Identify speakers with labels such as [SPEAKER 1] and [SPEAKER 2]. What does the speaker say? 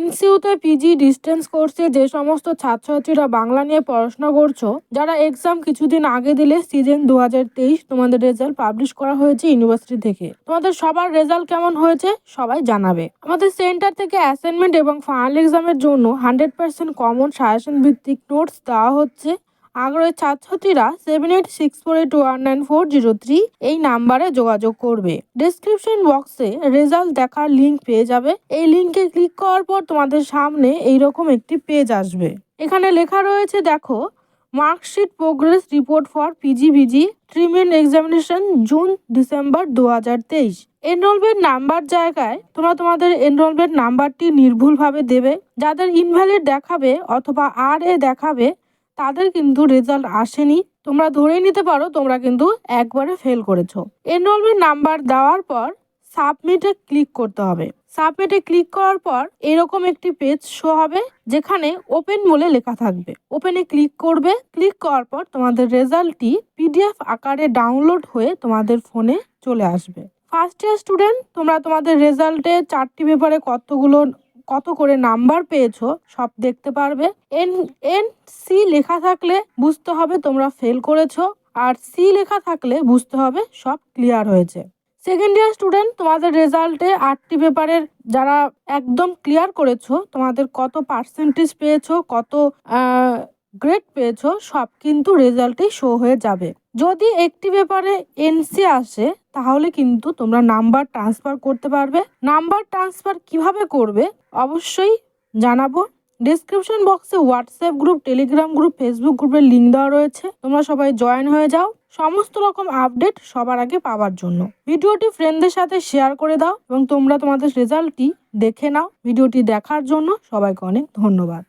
[SPEAKER 1] এনসিউতে PG distance কোর্সে যে সমস্ত ছাত্রছাত্রীরা বাংলা নিয়ে পড়াশোনা করছ, যারা এক্সাম কিছুদিন আগে দিলে সিজন দু হাজার তেইশ তোমাদের রেজাল্ট পাবলিশ করা হয়েছে ইউনিভার্সিটি থেকে। তোমাদের সবার রেজাল্ট কেমন হয়েছে সবাই জানাবে। আমাদের সেন্টার থেকে অ্যাসাইনমেন্ট এবং ফাইনাল এক্সামের জন্য হান্ড্রেড পার্সেন্ট কমন সাজেশন ভিত্তিক নোটস দেওয়া হচ্ছে। আগ্রহের ছাত্রছাত্রীরা seven eight six four eight one nine four zero three এই নাম্বারে যোগাযোগ করবে। ডিসক্রিপশন বক্সে রেজাল্ট দেখার লিংক পেয়ে যাবে। এই লিংকে ক্লিক করার পর তোমাদের সামনে এইরকম একটি পেজ আসবে। এখানে লেখা রয়েছে, দেখো marksheet progress report for PGVG treatment examination June December দু হাজার তেইশ এনরোলমেন্ট নাম্বার জায়গায় তোমরা তোমাদের এনরোলমেন্ট নাম্বারটি নির্ভুলভাবে দেবে। যাদের ইনভ্যালিড দেখাবে অথবা আর এ দেখাবে তাদের কিন্তু রেজাল্ট আসেনি। তোমরা ধরে নিতে পারো, তোমরা কিন্তু একবারে ফেল করেছ। এনরোলমেন্ট নাম্বার দেওয়ার পর সাবমিটে ক্লিক করতে হবে। সাবমিটে ক্লিক করার পর এরকম একটি পেজ শো হবে, যেখানে ওপেন বলে লেখা থাকবে। ওপেনে ক্লিক করবে ক্লিক করার পর তোমাদের রেজাল্টটি পিডিএফ আকারে ডাউনলোড হয়ে তোমাদের ফোনে চলে আসবে। ফার্স্ট ইয়ার স্টুডেন্ট তোমরা তোমাদের রেজাল্টে চারটি পেপারে কতগুলো কত করে নাম্বার পেয়েছ, সব দেখতে পারবে। এন এন সি লেখা থাকলে বুঝতে হবে তোমরা ফেল করেছ, আর সি লেখা থাকলে বুঝতে হবে সব ক্লিয়ার হয়েছে। সেকেন্ড ইয়ার স্টুডেন্ট তোমাদের রেজাল্টে আটটি পেপারের যারা একদম ক্লিয়ার করেছ, তোমাদের কত পার্সেন্টেজ পেয়েছ, কত গ্রেড পেয়েছ, সব কিন্তু রেজাল্টেই শো হয়ে যাবে। যদি একটি পেপারে এনসি আসে, তাহলে কিন্তু তোমরা নাম্বার ট্রান্সফার করতে পারবে। নাম্বার ট্রান্সফার কীভাবে করবে, অবশ্যই জানাব। ডিসক্রিপশন বক্সে WhatsApp group Telegram group Facebook গ্রুপের লিঙ্ক দেওয়া রয়েছে। তোমরা সবাই জয়েন হয়ে যাও। সমস্ত রকম আপডেট সবার আগে পাওয়ার জন্য। ভিডিওটি ফ্রেন্ডদের সাথে শেয়ার করে দাও এবং তোমরা তোমাদের রেজাল্টটি দেখে নাও। ভিডিওটি দেখার জন্য সবাইকে অনেক ধন্যবাদ।